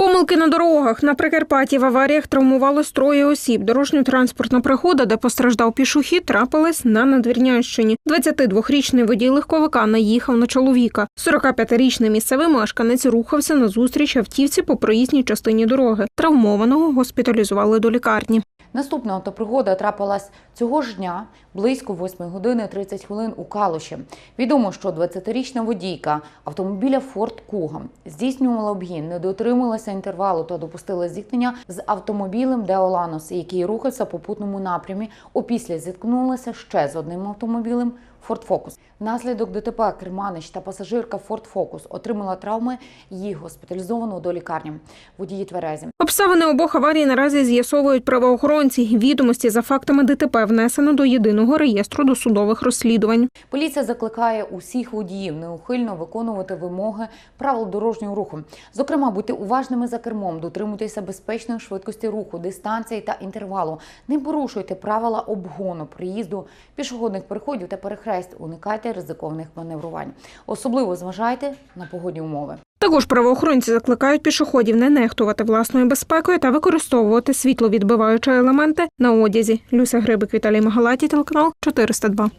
Помилки на дорогах на Прикарпатті в аваріях травмувалось троє осіб. Дорожньо-транспортна пригода, де постраждав пішохід, трапилась на Надвірнянщині. 22-річний водій легковика наїхав на чоловіка. 45-річний місцевий мешканець рухався на зустріч автівці по проїзній частині дороги. Травмованого госпіталізували до лікарні. Наступна автопригода трапилась цього ж дня близько 8 години 30 хвилин у Калуші. Відомо, що 20-річна водійка автомобіля Форт Куга здійснювала обгін, не дотрималася інтервалу та допустила зіткнення з автомобілем Деоланос, який рухався по путному напрямі. Опісля зіткнулася ще з одним автомобілем Ford Focus. Внаслідок ДТП Керманич та пасажирка Ford Focus отримала травми. Їх госпіталізовано до лікарні. Водії тверезі. Обставини обох аварій наразі з'ясовують правоохоронці. Відомості за фактами ДТП внесено до єдиного реєстру досудових розслідувань. Поліція закликає усіх водіїв неухильно виконувати вимоги правил дорожнього руху. Зокрема, будьте уважними за кермом, дотримуйтеся безпечної швидкості руху, дистанції та інтервалу. Не порушуйте правила обгону, приїзду пішохідних переходів та перехрест. Уникайте ризикованих маневрувань. Особливо зважайте на погодні умови. Також правоохоронці закликають пішоходів не нехтувати власною безпекою та використовувати світловідбиваючі елементи на одязі. Люся Грибик, Віталій Магалаті, телеканал 402.